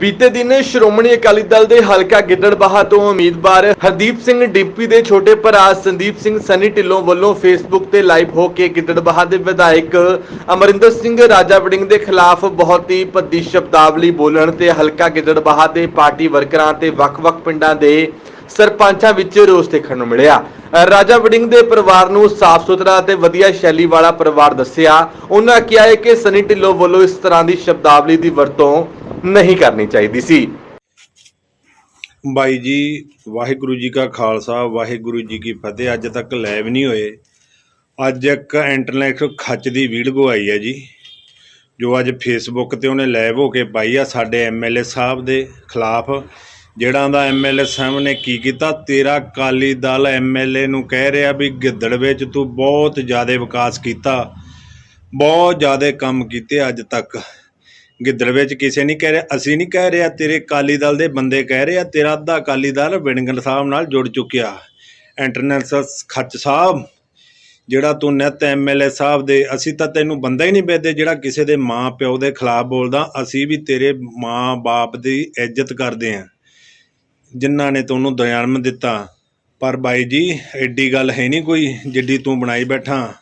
ਬੀਤੇ ਦਿਨ ਸ਼੍ਰੋਮਣੀ ਅਕਾਲੀ ਦਲ ਦੇ ਹਲਕਾ ਗਿੱਦੜਬਾਹਾ ਤੋਂ ਉਮੀਦਵਾਰ ਹਰਦੀਪ ਸਿੰਘ ਡਿੱਪੀ ਦੇ ਛੋਟੇ ਭਰਾ ਸੰਦੀਪ ਸਿੰਘ ਸਨੀ ਢਿੱਲੋਂ ਵੱਲੋਂ ਫੇਸਬੁੱਕ ਤੇ ਲਾਈਵ ਹੋ ਕੇ ਗਿੱਦੜਬਾਹਾ ਦੇ ਵਿਧਾਇਕ ਅਮਰਿੰਦਰ ਸਿੰਘ ਰਾਜਾ ਵੜਿੰਗ ਦੇ ਖਿਲਾਫ ਬਹੁਤ ਹੀ ਭੱਦੀ ਸ਼ਬਦਾਵਲੀ ਬੋਲਣ ਤੇ ਹਲਕਾ ਗਿੱਦੜਬਾਹਾ ਦੇ ਪਾਰਟੀ ਵਰਕਰਾਂ ਤੇ ਵੱਖ-ਵੱਖ ਪਿੰਡਾਂ ਦੇ ਸਰਪੰਚਾਂ ਵਿੱਚ ਰੋਸ ਦੇਖਣ ਨੂੰ ਮਿਲਿਆ। ਰਾਜਾ ਵੜਿੰਗ ਦੇ ਪਰਿਵਾਰ ਨੂੰ ਸਾਫ਼ ਸੁਥਰਾ ਤੇ ਵਧੀਆ ਸ਼ੈਲੀ ਵਾਲਾ ਪਰਿਵਾਰ ਦੱਸਿਆ। ਉਹਨਾਂ ਕਿਹਾ ਹੈ ਕਿ ਸਨੀ ਢਿੱਲੋਂ ਵੱਲੋਂ ਇਸ ਤਰ੍ਹਾਂ ਦੀ ਸ਼ਬਦਾਵਲੀ ਦੀ ਵਰਤੋਂ ਨਹੀਂ ਕਰਨੀ ਚਾਹੀਦੀ ਸੀ। ਬਾਈ ਜੀ, ਵਾਹਿਗੁਰੂ ਜੀ ਕਾ ਖਾਲਸਾ, ਵਾਹਿਗੁਰੂ ਜੀ ਕੀ ਫਤਿਹ। ਅੱਜ ਤੱਕ ਲੈਵ ਨਹੀਂ ਹੋਏ। ਅੱਜ ਇੱਕ ਇੰਟਰਨੈਟ ਖੱਚ ਦੀ ਵੀਡੀਓ ਆਈ ਹੈ ਜੀ, ਜੋ ਅੱਜ ਫੇਸਬੁੱਕ ਤੇ ਉਹਨੇ ਲਾਈਵ ਹੋ ਕੇ ਪਾਈ ਆ ਸਾਡੇ ਐਮਐਲਏ ਸਾਹਿਬ ਦੇ ਖਿਲਾਫ। ਜਿਹੜਾ ਦਾ ਐਮਐਲਏ ਸਾਹਿਬ ਨੇ ਕੀ ਕੀਤਾ, ਤੇਰਾ ਕਾਲੀ ਦਲ ਐਮਐਲਏ ਨੂੰ ਕਹਿ ਰਿਹਾ ਵੀ ਗਿੱਦੜ ਵਿੱਚ ਤੂੰ ਬਹੁਤ ਜ਼ਿਆਦਾ ਵਿਕਾਸ ਕੀਤਾ, ਬਹੁਤ ਜ਼ਿਆਦਾ ਕੰਮ ਕੀਤੇ ਅੱਜ ਤੱਕ। ਗਿੱਦੜ ਵਿੱਚ ਕਿਸੇ ਨਹੀਂ ਕਹਿ ਰਿਹਾ, ਅਸੀਂ ਨਹੀਂ ਕਹਿ ਰਿਹਾ, ਤੇਰੇ ਕਾਲੀ ਦਲ ਦੇ ਬੰਦੇ ਕਹਿ ਰਹੇ ਆ, ਤੇਰਾ ਅੱਧਾ ਕਾਲੀ ਦਲ ਵਿੰਗਲ ਸਾਹਿਬ ਨਾਲ ਜੁੜ ਚੁੱਕਿਆ। ਇੰਟਰਨੈਸ਼ਨਲ ਖੱਚ ਸਾਹਿਬ, ਜਿਹੜਾ ਤੂੰ ਨਿਤ ਐਮਐਲਏ ਸਾਹਿਬ ਦੇ, ਅਸੀਂ ਤਾਂ ਤੈਨੂੰ ਬੰਦਾ ਹੀ ਨਹੀਂ ਵੇਚਦੇ ਜਿਹੜਾ ਕਿਸੇ ਦੇ ਮਾਂ ਪਿਓ ਦੇ ਖਿਲਾਫ ਬੋਲਦਾ, ਅਸੀਂ ਵੀ ਤੇਰੇ ਮਾਂ ਬਾਪ ਦੀ ਇੱਜ਼ਤ ਕਰਦੇ ਆਂ ਜਿਨ੍ਹਾਂ ਨੇ ਤੁਹਾਨੂੰ ਜਨਮ ਦਿੱਤਾ। ਪਰ ਬਾਈ ਜੀ, ਐਡੀ ਗੱਲ ਹੈ ਨਹੀਂ ਕੋਈ, ਜਿੱਡੀ ਤੂੰ ਬਣਾਈ ਬੈਠਾ।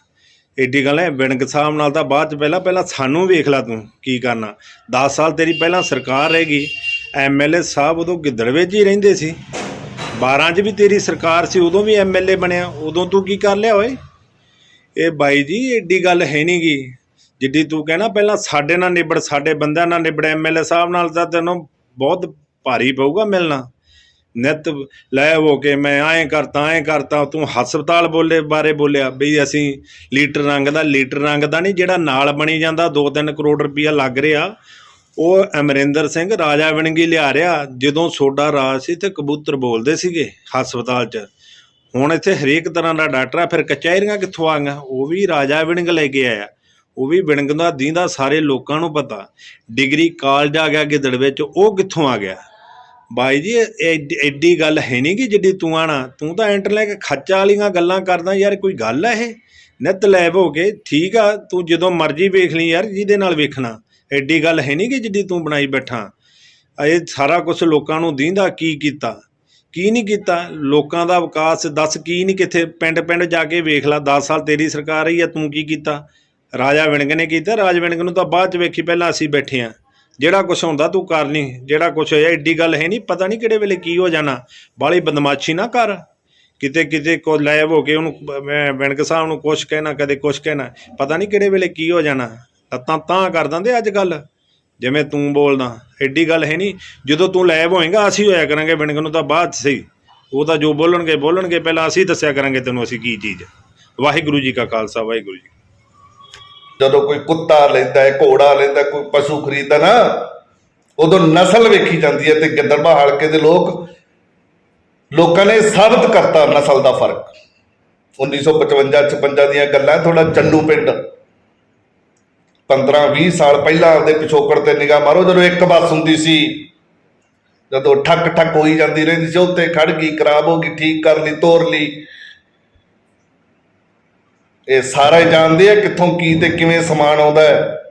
ਏਡੀ ਗੱਲ ਹੈ ਵਿਣਕ ਸਾਹਿਬ ਨਾਲ ਤਾਂ ਬਾਅਦ ਚ ਪਹਿਲਾਂ ਪਹਿਲਾਂ ਸਾਨੂੰ ਵੇਖ ਲੈ ਤੂੰ ਕੀ ਕਰਨਾ। 10 ਸਾਲ ਤੇਰੀ ਪਹਿਲਾਂ ਸਰਕਾਰ ਰਹੇਗੀ ਐਮਐਲਏ ਸਾਹਿਬ ਉਦੋਂ ਗਿੱਦੜ ਵਿੱਚ ਹੀ ਰਹਿੰਦੇ ਸੀ। 12 ਚ ਵੀ ਤੇਰੀ ਸਰਕਾਰ ਸੀ, ਉਦੋਂ ਵੀ ਐਮਐਲਏ ਬਣਿਆ। ਉਦੋਂ ਤੂੰ ਕੀ ਕਰ ਲਿਆ ਓਏ? ਇਹ ਬਾਈ ਜੀ, ਏਡੀ ਗੱਲ ਹੈ ਨਹੀਂਗੀ ਜਿੱਡੀ ਤੂੰ ਕਹਿਣਾ, ਪਹਿਲਾਂ ਸਾਡੇ ਨਾਲ ਨਿਬੜ, ਸਾਡੇ ਬੰਦਿਆਂ ਨਾਲ ਨਿਬੜ ਐਮਐਲਏ ਸਾਹਿਬ ਨਾਲ ਤਾਂ ਤੈਨੂੰ ਬਹੁਤ ਭਾਰੀ ਪਊਗਾ ਮਿਲਣਾ। ਨਿਤ ਲੈ ਹੋ ਕੇ ਮੈਂ ਐਂ ਕਰਤਾ ਐਂ ਕਰਤਾ, ਤੂੰ ਹਸਪਤਾਲ ਬੋਲੇ, ਬਾਰੇ ਬੋਲਿਆ ਬਈ ਅਸੀਂ ਲੀਟਰ ਰੰਗ ਦਾ, ਲੀਟਰ ਰੰਗ ਦਾ ਨਹੀਂ, ਜਿਹੜਾ ਨਾਲ ਬਣੀ ਜਾਂਦਾ 2-3 ਕਰੋੜ ਰੁਪਈਆ ਲੱਗ ਰਿਹਾ, ਉਹ ਅਮਰਿੰਦਰ ਸਿੰਘ ਰਾਜਾ ਵਣਗੀ ਲਿਆ ਰਿਹਾ, ਜਦੋਂ ਸੋਡਾ ਰਾਜ ਸੀ ਤੇ ਕਬੂਤਰ ਬੋਲਦੇ ਸੀਗੇ ਹਸਪਤਾਲ 'ਚ। ਹੁਣ ਇੱਥੇ ਹਰੇਕ ਤਰ੍ਹਾਂ ਦਾ ਡਾਕਟਰ ਆ, ਫਿਰ ਕਚਹਿਰੀਆਂ ਕਿੱਥੋਂ ਆ ਗਈਆਂ ਉਹ ਵੀ ਰਾਜਾ ਵਿਣਗ ਲੈ ਕੇ ਆਇਆ। ਉਹ ਵੀ ਵਿਣਗ ਦਾ ਦੀਂਦਾ ਸਾਰੇ ਲੋਕਾਂ ਨੂੰ ਪਤਾ। ਡਿਗਰੀ ਕਾਲਜ ਆ ਗਿਆ ਗਿੱਦੜ ਵਿੱਚ, ਉਹ ਕਿੱਥੋਂ ਆ ਗਿਆ? ਬਾਈ ਜੀ, ਇਹ ਐਡੀ- ਐਡੀ ਗੱਲ ਹੈ ਨਹੀਂ ਕਿ ਜਿੱਡੀ ਤੂੰ ਆਣਾ। ਤੂੰ ਤਾਂ ਐਂਟਰ ਲੈ ਕੇ ਖੱਚਾ ਵਾਲੀਆਂ ਗੱਲਾਂ ਕਰਦਾ ਯਾਰ, ਕੋਈ ਗੱਲ ਹੈ ਇਹ? ਨਿਤ ਲੈਬ ਹੋ ਕੇ, ਠੀਕ ਆ, ਤੂੰ ਜਦੋਂ ਮਰਜ਼ੀ ਵੇਖ ਲਈ ਯਾਰ, ਜਿਹਦੇ ਨਾਲ ਵੇਖਣਾ। ਐਡੀ ਗੱਲ ਹੈ ਨਹੀਂ ਕਿ ਜਿੱਡੀ ਤੂੰ ਬਣਾਈ ਬੈਠਾ। ਇਹ ਸਾਰਾ ਕੁਝ ਲੋਕਾਂ ਨੂੰ ਦੀਂਦਾ, ਕੀ ਕੀਤਾ? ਕੀ ਨਹੀਂ ਕੀਤਾ? ਲੋਕਾਂ ਦਾ ਵਿਕਾਸ ਦੱਸ ਕੀ ਨਹੀਂ ਕਿੱਥੇ ਪਿੰਡ ਪਿੰਡ ਜਾ ਕੇ ਵੇਖ ਲੈ 10 ਸਾਲ ਤੇਰੀ ਸਰਕਾਰ ਰਹੀ ਆ, ਤੂੰ ਕੀ ਕੀਤਾ? ਰਾਜਾ ਵਿਣਗ ਨੇ ਕੀਤਾ, ਰਾਜ ਵਿਣਗ ਨੂੰ ਤਾਂ ਬਾਅਦ ਚ ਵੇਖੀ, ਪਹਿਲਾਂ ਅਸੀਂ ਬੈਠੇ ਆ। ਜਿਹੜਾ ਕੁਛ ਹੁੰਦਾ ਤੂੰ ਕਰ ਲਈ ਜਿਹੜਾ ਕੁਛ ਹੋਇਆ, ਏਡੀ ਗੱਲ ਹੈ ਨਹੀਂ ਪਤਾ ਨਹੀਂ ਕਿਹੜੇ ਵੇਲੇ ਕੀ ਹੋ ਜਾਣਾ। ਬਾਲੀ ਬਦਮਾਸ਼ੀ ਨਾ ਕਰ। ਕਿਤੇ ਕਿਤੇ ਕੋ ਲਾਇਬ ਹੋ ਕੇ ਉਹਨੂੰ, ਮੈਂ ਵਿਣਗ ਸਾਹਿਬ ਨੂੰ ਕੁਛ ਕਹਿਣਾ, ਕਦੇ ਕੁਛ ਕਹਿਣਾ, ਪਤਾ ਨਹੀਂ ਕਿਹੜੇ ਵੇਲੇ ਕੀ ਹੋ ਜਾਣਾ। ਲੱਤਾਂ ਤਾਂ ਕਰ ਦਿੰਦੇ ਅੱਜ ਕੱਲ ਜਿਵੇਂ ਤੂੰ ਬੋਲਦਾ ਐਡੀ ਗੱਲ ਹੈ ਨਹੀਂ ਜਦੋਂ ਤੂੰ ਲਾਇਬ ਹੋਏਗਾ, ਅਸੀਂ ਹੋਇਆ ਕਰਾਂਗੇ ਵਿਣਕ ਨੂੰ ਤਾਂ ਬਾਅਦ 'ਚ ਸਹੀ। ਉਹ ਤਾਂ ਜੋ ਬੋਲਣਗੇ ਬੋਲਣਗੇ, ਪਹਿਲਾਂ ਅਸੀਂ ਦੱਸਿਆ ਕਰਾਂਗੇ ਤੈਨੂੰ ਅਸੀਂ ਕੀ ਚੀਜ਼। ਵਾਹਿਗੁਰੂ ਜੀ ਕਾ ਖਾਲਸਾ, ਵਾਹਿਗੁਰੂ ਜੀ ਜਦੋਂ ਕੋਈ ਕੁੱਤਾ ਲੈਂਦਾ ਹੈ, ਘੋੜਾ ਲੈਂਦਾ ਕੋਈ ਪਸ਼ੂ ਖਰੀਦਦਾ ਨਾ, ਉਦੋਂ ਨਸਲ ਵੇਖੀ ਜਾਂਦੀ ਹੈ ਤੇ ਗਿੱਦੜਬਾ ਹਲਕੇ ਦੇ ਲੋਕ, ਲੋਕਾਂ ਨੇ ਸਾਬਤ ਕਰਤਾ ਨਸਲ ਦਾ ਫ਼ਰਕ। 1955 56 ਦੀਆਂ ਗੱਲਾਂ ਥੋੜਾ ਚੰਡੂ ਪਿੰਡ। 15 20 ਸਾਲ ਪਹਿਲਾਂ ਦੇ ਪਿਛੋਕੜ ਤੇ ਨਿਗਾਹ ਮਾਰੋ, ਜਦੋਂ ਇੱਕ ਬੱਸ ਹੁੰਦੀ ਸੀ, ਜਦੋਂ ਠੱਕ ਠੱਕ ਹੋਈ ਜਾਂਦੀ ਰਹਿੰਦੀ ਸੀ ਉੱਤੇ ਖੜ ਗਈ, ਖਰਾਬ ਹੋ ਗਈ, ਠੀਕ ਕਰ ਲਈ, ਤੋਰ ਲਈ। ਇਹ ਸਾਰਾ ਹੀ ਜਾਣਦੇ ਆ ਕਿੱਥੋਂ ਕੀ ਤੇ ਕਿਵੇਂ ਸਮਾਨ ਆਉਂਦਾ ਹੈ।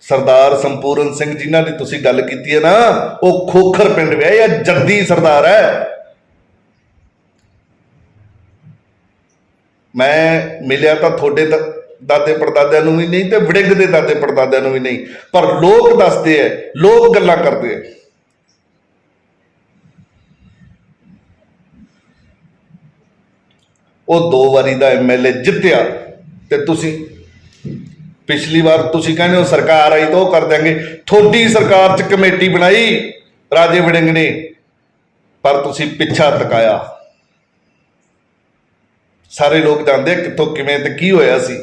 ਸਰਦਾਰ ਸੰਪੂਰਨ ਸਿੰਘ ਜਿਨ੍ਹਾਂ ਦੀ ਤੁਸੀਂ ਗੱਲ ਕੀਤੀ ਹੈ ਨਾ, ਉਹ ਖੋਖਰ ਪਿੰਡ ਵਿਆਹ ਜਾਂ ਜੱਦੀ ਸਰਦਾਰ ਹੈ। ਮੈਂ ਮਿਲਿਆ ਤਾਂ ਤੁਹਾਡੇ ਦ- ਦਾਦੇ ਪੜਦਾਦਿਆਂ ਨੂੰ ਵੀ ਨਹੀਂ ਤੇ ਵੜਿੰਗ ਦੇ ਦਾਦੇ ਪੜਦਾਦਿਆਂ ਨੂੰ ਵੀ ਨਹੀਂ, ਪਰ ਲੋਕ ਦੱਸਦੇ ਐ ਲੋਕ ਗੱਲਾਂ ਕਰਦੇ ਐ ਉਹ ਦੋ ਵਾਰੀ ਦਾ ਐਮਐਲਏ ਜਿੱਤਿਆ ਤੇ ਤੁਸੀਂ ਪਿਛਲੀ ਵਾਰ ਤੁਸੀਂ ਕਹਿੰਦੇ ਹੋ ਸਰਕਾਰ ਆਈ ਤਾਂ ਉਹ ਕਰ ਦਿਆਂਗੇ। ਥੋੜੀ ਸਰਕਾਰ 'ਚ ਕਮੇਟੀ ਬਣਾਈ, ਰਾਜੇ ਵੜਿੰਗ ਨੇ, ਪਰ ਤੁਸੀਂ ਪਿੱਛਾ ਤਕਾਇਆ। ਸਾਰੇ ਲੋਕ ਜਾਣਦੇ ਕਿੱਥੋਂ ਕਿਵੇਂ ਤੇ ਕੀ ਹੋਇਆ ਸੀ।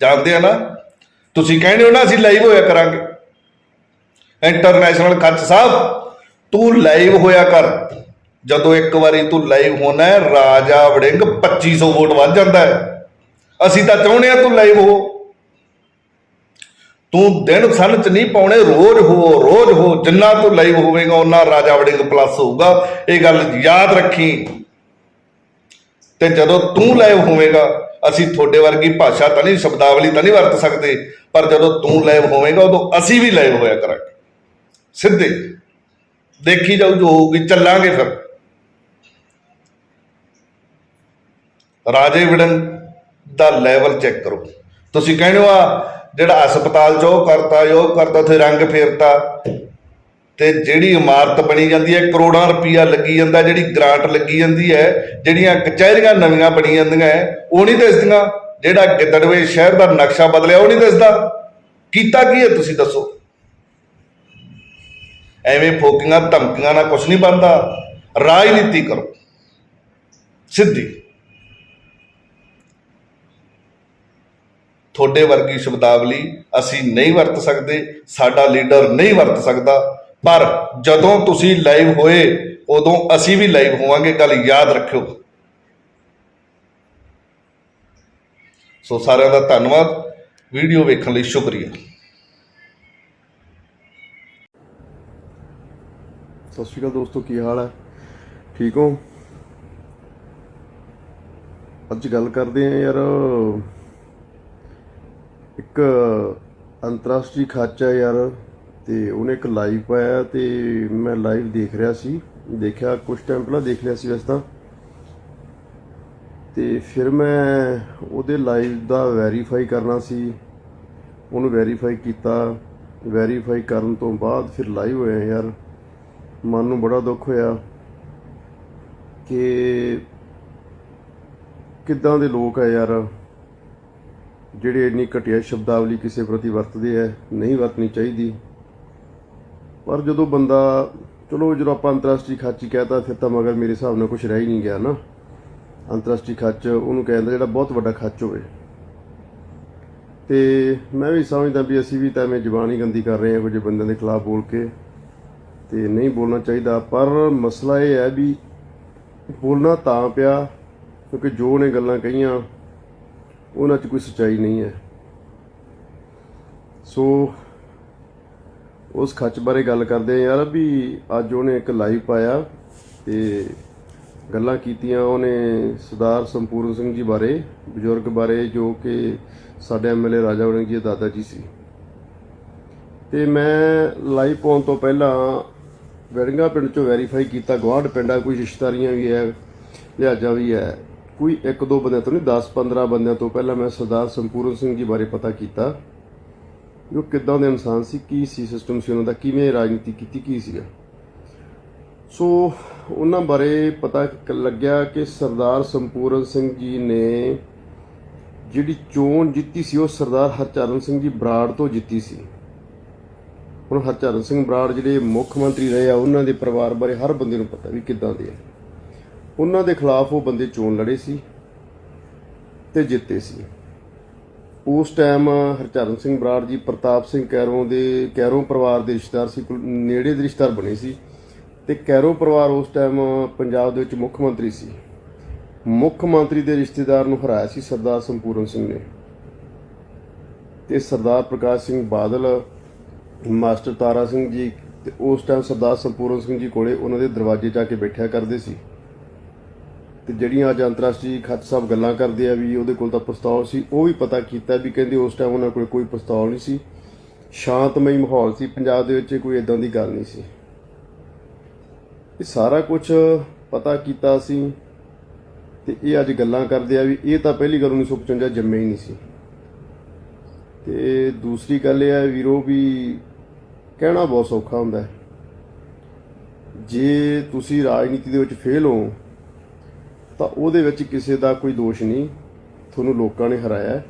ਜਾਣਦੇ ਆ ਨਾ? ਤੁਸੀਂ ਕਹਿੰਦੇ ਹੋ ਨਾ, ਅਸੀਂ ਲਾਈਵ ਹੋਇਆ ਕਰਾਂਗੇ। ਇੰਟਰਨੈਸ਼ਨਲ ਖਰਚ ਸਾਹਿਬ, ਤੂੰ ਲਾਈਵ ਹੋਇਆ ਕਰ। ਜਦੋਂ ਇੱਕ ਵਾਰੀ ਤੂੰ ਲਾਈਵ ਹੋਣਾ ਹੈ, ਰਾਜਾ ਵੜਿੰਗ 2500 ਵੋਟ ਵੱਧ ਜਾਂਦਾ ਹੈ। ਅਸੀਂ ਤਾਂ ਚਾਹੁੰਦੇ ਆ ਤੂੰ ਲਾਈਵ ਹੋ ਤੂੰ ਦਿਨ ਸਨ ਚ ਨਹੀਂ ਪਾਉਣੇ, ਰੋਜ਼ ਹੋ ਰੋਜ਼ ਹੋ, ਜਿੰਨਾ ਤੂੰ ਲਾਈਵ ਹੋਵੇਗਾ ਉਹਨਾਂ ਰਾਜਾ ਵੜਿੰਗ ਪਲੱਸ ਹੋਊਗਾ। ਇਹ ਗੱਲ ਯਾਦ ਰੱਖੀ। ਤੇ ਜਦੋਂ ਤੂੰ ਲਾਈਵ ਹੋਵੇਗਾ, ਅਸੀਂ ਤੁਹਾਡੇ ਵਰਗੀ ਭਾਸ਼ਾ ਤਾਂ ਨਹੀਂ, ਸ਼ਬਦਾਵਲੀ ਤਾਂ ਨਹੀਂ ਵਰਤ ਸਕਦੇ, ਪਰ ਜਦੋਂ ਤੂੰ ਲਾਈਵ ਹੋਵੇਗਾ, ਉਦੋਂ ਅਸੀਂ ਵੀ ਲਾਈਵ ਹੋਇਆ ਕਰਾਂਗੇ। ਸਿੱਧੇ। ਦੇਖੀ ਜਾਊ ਜੋ ਹੋਊਗੀ, ਚੱਲਾਂਗੇ ਫਿਰ। ਰਾਜੇ ਵਿੜਨ ਦਾ ਲੈਵਲ ਚੈੱਕ ਕਰੋ। ਤੁਸੀਂ ਕਹਿੰਦੇ ਹੋ ਆ ਜਿਹੜਾ ਹਸਪਤਾਲ ਚ ਉਹ ਕਰਤਾ ਉਹ ਕਰਤਾ ਉੱਥੇ ਰੰਗ ਫੇਰਤਾ। ਤੇ ਜਿਹੜੀ ਇਮਾਰਤ ਬਣੀ ਜਾਂਦੀ ਹੈ ਕਰੋੜਾਂ ਰੁਪਈਆ ਲੱਗੀ ਜਾਂਦਾ ਜਿਹੜੀ ਗ੍ਰਾਂਟ ਲੱਗੀ ਜਾਂਦੀ ਹੈ ਜਿਹੜੀਆਂ ਕਚਹਿਰੀਆਂ ਨਵੀਆਂ ਬਣੀ ਜਾਂਦੀਆਂ ਹੈ, ਉਹ ਨਹੀਂ ਦਿਸਦੀਆਂ। ਜਿਹੜਾ ਗਿੱਦੜਵੇ ਸ਼ਹਿਰ ਦਾ ਨਕਸ਼ਾ ਬਦਲਿਆ ਉਹ ਨਹੀਂ ਦਿਸਦਾ। ਕੀਤਾ ਕੀ ਹੈ ਤੁਸੀਂ ਦੱਸੋ? ਐਵੇਂ ਫੋਕੀਆਂ ਧਮਕੀਆਂ ਨਾਲ ਕੁਝ ਨਹੀਂ ਬਣਦਾ। ਰਾਜਨੀਤੀ ਕਰੋ। ਸਿੱਧੀ। ਤੁਹਾਡੇ ਵਰਗੀ ਸ਼ਬਦਾਵਲੀ ਅਸੀਂ ਨਹੀਂ ਵਰਤ ਸਕਦੇ, ਸਾਡਾ ਲੀਡਰ ਨਹੀਂ ਵਰਤ ਸਕਦਾ। ਪਰ ਜਦੋਂ ਤੁਸੀਂ ਲਾਈਵ ਹੋਏ, ਉਦੋਂ ਅਸੀਂ ਵੀ ਲਾਈਵ ਹੋਵਾਂਗੇ ਗੱਲ ਯਾਦ ਰੱਖਿਓ। ਸੋ ਸਾਰਿਆਂ ਦਾ ਧੰਨਵਾਦ। ਵੀਡੀਓ ਵੇਖਣ ਲਈ ਸ਼ੁਕਰੀਆ। ਸਤਿ ਸ਼੍ਰੀ ਅਕਾਲ ਦੋਸਤੋ, ਕੀ ਹਾਲ ਹੈ? ਠੀਕ ਹੋ? ਅੱਜ ਗੱਲ ਕਰਦੇ ਆ ਯਾਰ ਇੱਕ ਅੰਤਰਰਾਸ਼ਟਰੀ ਖਾਚਾ ਯਾਰ, ਤੇ ਉਹਨੇ ਇੱਕ ਲਾਈਵ ਪਾਇਆ ਤੇ ਮੈਂ ਲਾਈਵ ਦੇਖ ਰਿਹਾ ਸੀ। ਦੇਖਿਆ ਕੁਝ ਟਾਈਮ ਪਹਿਲਾਂ ਦੇਖ ਲਿਆ ਸੀ ਵੈਸੇ ਤਾਂ। ਤੇ ਫਿਰ ਮੈਂ ਉਹਦੇ ਲਾਈਵ ਦਾ ਵੈਰੀਫਾਈ ਕਰਨਾ ਸੀ। ਉਹਨੂੰ ਵੈਰੀਫਾਈ ਕੀਤਾ। ਵੈਰੀਫਾਈ ਕਰਨ ਤੋਂ ਬਾਅਦ ਫਿਰ ਲਾਈਵ ਹੋਇਆ ਯਾਰ। ਮਨ ਨੂੰ ਬੜਾ ਦੁੱਖ ਹੋਇਆ ਕਿ ਕਿੱਦਾਂ ਦੇ ਲੋਕ ਆ ਯਾਰ। ਜਿਹੜੇ ਇੰਨੀ ਘਟੀਆ ਸ਼ਬਦਾਵਲੀ ਕਿਸੇ ਪ੍ਰਤੀ ਵਰਤਦੇ ਆ ਨਹੀਂ ਵਰਤਣੀ ਚਾਹੀਦੀ। ਪਰ ਜਦੋਂ ਬੰਦਾ, ਚਲੋ ਜਦੋਂ ਆਪਾਂ ਅੰਤਰਰਾਸ਼ਟਰੀ ਖਾਚੀ ਕਹਤਾ, ਫਿਰ ਤਾਂ ਮਗਰ ਮੇਰੇ ਹਿਸਾਬ ਨਾਲ ਕੁਝ ਰਹਿ ਹੀ ਨਹੀਂ ਗਿਆ ਨਾ। ਅੰਤਰਰਾਸ਼ਟਰੀ ਖੱਚ ਉਹਨੂੰ ਕਹਿੰਦਾ ਜਿਹੜਾ ਬਹੁਤ ਵੱਡਾ ਖੱਚ ਹੋਵੇ। ਤੇ ਮੈਂ ਵੀ ਸਮਝਦਾ ਵੀ ਅਸੀਂ ਵੀ ਤਾਂ ਐਵੇਂ ਜ਼ਬਾਨ ਹੀ ਗੰਦੀ ਕਰ ਰਹੇ ਹਾਂ ਕੁਝ ਬੰਦਿਆਂ ਦੇ ਖਿਲਾਫ ਬੋਲ ਕੇ। ਤੇ ਨਹੀਂ ਬੋਲਣਾ ਚਾਹੀਦਾ, ਪਰ ਮਸਲਾ ਇਹ ਹੈ ਵੀ ਬੋਲਣਾ ਤਾਂ ਪਿਆ, ਕਿਉਂਕਿ ਜੋ ਨੇ ਗੱਲਾਂ ਕਹੀਆਂ ਉਹਨਾਂ 'ਚ ਕੋਈ ਸੱਚਾਈ ਨਹੀਂ ਹੈ। ਸੋ ਉਸ ਖੱਚ ਬਾਰੇ ਗੱਲ ਕਰਦੇ ਆ ਯਾਰ ਵੀ ਅੱਜ ਉਹਨੇ ਇੱਕ ਲਾਈਵ ਪਾਇਆ ਤੇ ਗੱਲਾਂ ਕੀਤੀਆਂ ਉਹਨੇ ਸਰਦਾਰ ਸੰਪੂਰਨ ਸਿੰਘ ਜੀ ਬਾਰੇ, ਬਜ਼ੁਰਗ ਬਾਰੇ, ਜੋ ਕਿ ਸਾਡੇ ਐਮਐਲਏ ਰਾਜਾ ਵੜਿੰਗ ਜੀ ਦਾਦਾ ਜੀ ਸੀ। ਤੇ ਮੈਂ ਲਾਈਵ ਪਾਉਣ ਤੋਂ ਪਹਿਲਾਂ ਵੜਿੰਗਾ ਪਿੰਡ ਚੋਂ ਵੈਰੀਫਾਈ ਕੀਤਾ ਗਵਾਂਢ ਪਿੰਡਾਂ ਕੋਈ ਰਿਸ਼ਤੇਦਾਰੀਆਂ ਵੀ ਹੈ, ਲਿਹਾਜ਼ਾ ਵੀ ਹੈ। ਕੋਈ ਇੱਕ ਦੋ ਬੰਦਿਆਂ ਤੋਂ ਨਹੀਂ 10 15 ਬੰਦਿਆਂ ਤੋਂ ਪਹਿਲਾਂ ਮੈਂ ਸਰਦਾਰ ਸੰਪੂਰਨ ਸਿੰਘ ਜੀ ਬਾਰੇ ਪਤਾ ਕੀਤਾ ਵੀ ਉਹ ਕਿੱਦਾਂ ਦੇ ਇਨਸਾਨ ਸੀ, ਕੀ ਸੀ ਸਿਸਟਮ ਸੀ, ਉਹਨਾਂ ਦਾ ਕਿਵੇਂ ਰਾਜਨੀਤੀ ਕੀਤੀ, ਕੀ ਸੀਗਾ। ਸੋ ਉਹਨਾਂ ਬਾਰੇ ਪਤਾ ਲੱਗਿਆ ਕਿ ਸਰਦਾਰ ਸੰਪੂਰਨ ਸਿੰਘ ਜੀ ਨੇ ਜਿਹੜੀ ਚੋਣ ਜਿੱਤੀ ਸੀ, ਉਹ ਸਰਦਾਰ ਹਰਚਰਨ ਸਿੰਘ ਜੀ ਬਰਾੜ ਤੋਂ ਜਿੱਤੀ ਸੀ। ਹੁਣ ਹਰਚਰਨ ਸਿੰਘ ਬਰਾੜ ਜਿਹੜੇ ਮੁੱਖ ਮੰਤਰੀ ਰਹੇ ਆ, ਉਹਨਾਂ ਦੇ ਪਰਿਵਾਰ ਬਾਰੇ ਹਰ ਬੰਦੇ ਨੂੰ ਪਤਾ ਵੀ ਕਿੱਦਾਂ ਦੇ ਆ। ਉਹਨਾਂ ਦੇ ਖਿਲਾਫ ਉਹ ਬੰਦੇ ਚੋਣ ਲੜੇ ਸੀ ਤੇ ਜਿੱਤੇ ਸੀ। ਉਸ ਟਾਈਮ ਹਰਚਰਨ ਸਿੰਘ ਬਰਾੜ ਜੀ, ਪ੍ਰਤਾਪ ਸਿੰਘ ਕੈਰੋਂ ਦੇ ਕੈਰੋਂ ਪਰਿਵਾਰ ਦੇ ਰਿਸ਼ਤੇਦਾਰ ਸੀ, ਕੋਲ ਨੇੜੇ ਦੇ ਰਿਸ਼ਤੇਦਾਰ ਬਣੇ ਸੀ ਤੇ ਕੈਰੋਂ ਪਰਿਵਾਰ ਉਸ ਟਾਈਮ ਪੰਜਾਬ ਦੇ ਵਿੱਚ ਮੁੱਖ ਮੰਤਰੀ ਸੀ। ਮੁੱਖ ਮੰਤਰੀ ਦੇ ਰਿਸ਼ਤੇਦਾਰ ਨੂੰ ਹਰਾਇਆ ਸੀ ਸਰਦਾਰ ਸੰਪੂਰਨ ਸਿੰਘ ਨੇ। ਤੇ ਸਰਦਾਰ ਪ੍ਰਕਾਸ਼ ਸਿੰਘ ਬਾਦਲ, ਮਾਸਟਰ ਤਾਰਾ ਸਿੰਘ ਜੀ ਤੇ ਉਸ ਟਾਈਮ ਸਰਦਾਰ ਸੰਪੂਰਨ ਸਿੰਘ ਜੀ ਕੋਲੇ ਉਹਨਾਂ ਦੇ ਦਰਵਾਜ਼ੇ ਜਾ ਕੇ ਬੈਠਿਆ ਕਰਦੇ ਸੀ। ਤੇ ਜਿਹੜੀਆਂ ਅੱਜ ਅੰਤਰਰਾਸ਼ਟਰੀ ਖੱਤ ਸਾਹਿਬ ਗੱਲਾਂ ਕਰਦੇ ਆ ਵੀ ਉਹਦੇ ਕੋਲ ਤਾਂ ਪਿਸਤੌਲ ਸੀ, ਉਹ ਵੀ ਪਤਾ ਕੀਤਾ ਵੀ ਕਹਿੰਦੇ ਉਸ ਟਾਈਮ ਉਹਨਾਂ ਕੋਲ ਕੋਈ ਪਿਸਤੌਲ ਨਹੀਂ ਸੀ। ਸ਼ਾਂਤਮਈ ਮਾਹੌਲ ਸੀ, ਪੰਜਾਬ ਦੇ ਵਿੱਚ ਕੋਈ ਇਦਾਂ ਦੀ ਗੱਲ ਨਹੀਂ ਸੀ। ਇਹ ਸਾਰਾ ਕੁਝ ਪਤਾ ਕੀਤਾ ਸੀ ਤੇ ਇਹ ਅੱਜ ਗੱਲਾਂ ਕਰਦੇ ਆ ਵੀ ਇਹ ਤਾਂ ਪਹਿਲੀ ਗੱਲ 1955 ਜੰਮੇ ਹੀ ਨਹੀਂ ਸੀ। ਤੇ ਦੂਸਰੀ ਗੱਲ ਇਹ ਹੈ ਵੀਰੋ ਵੀ ਕਹਿਣਾ ਬਹੁਤ ਸੌਖਾ ਹੁੰਦਾ ਹੈ। ਜੇ ਤੁਸੀਂ ਰਾਜਨੀਤੀ ਦੇ ਵਿੱਚ ਫੇਲ ਹੋ ਤਾਂ ਉਹਦੇ ਵਿੱਚ ਕਿਸੇ ਦਾ ਕੋਈ ਦੋਸ਼ ਨਹੀਂ, ਤੁਹਾਨੂੰ ਲੋਕਾਂ ਨੇ ਹਰਾਇਆ ਹੈ।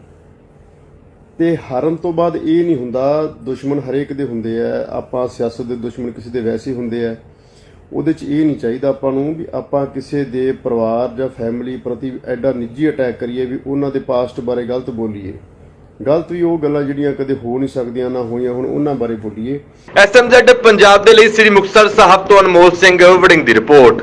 ਤੇ ਹਾਰਨ ਤੋਂ ਬਾਅਦ ਇਹ ਨਹੀਂ ਹੁੰਦਾ, ਦੁਸ਼ਮਣ ਹਰੇਕ ਦੇ ਹੁੰਦੇ ਆ, ਆਪਾਂ ਸਿਆਸਤ ਦੇ ਦੁਸ਼ਮਣ ਕਿਸੇ ਦੇ ਵੈਸੇ ਹੁੰਦੇ ਆ। ਉਹਦੇ 'ਚ ਇਹ ਨਹੀਂ ਚਾਹੀਦਾ ਆਪਾਂ ਨੂੰ ਵੀ ਆਪਾਂ ਕਿਸੇ ਦੇ ਪਰਿਵਾਰ ਜਾਂ ਫੈਮਿਲੀ ਪ੍ਰਤੀ ਐਡਾ ਨਿੱਜੀ ਅਟੈਕ ਕਰੀਏ ਵੀ ਉਹਨਾਂ ਦੇ ਪਾਸਟ ਬਾਰੇ ਗਲਤ ਬੋਲੀਏ। ਗਲਤ ਵੀ ਉਹ ਗੱਲਾਂ ਜਿਹੜੀਆਂ ਕਦੇ ਹੋ ਨਹੀਂ ਸਕਦੀਆਂ, ਨਾ ਹੋਈਆਂ ਹੁਣ, ਉਹਨਾਂ ਬਾਰੇ ਬੋਲੀਏ। ਐਸਐਮਜ਼ੈਡ ਪੰਜਾਬ ਦੇ ਲਈ ਸ੍ਰੀ ਮੁਕਤਸਰ ਸਾਹਿਬ ਤੋਂ ਅਨਮੋਲ ਸਿੰਘ ਵੜਿੰਗ ਦੀ report.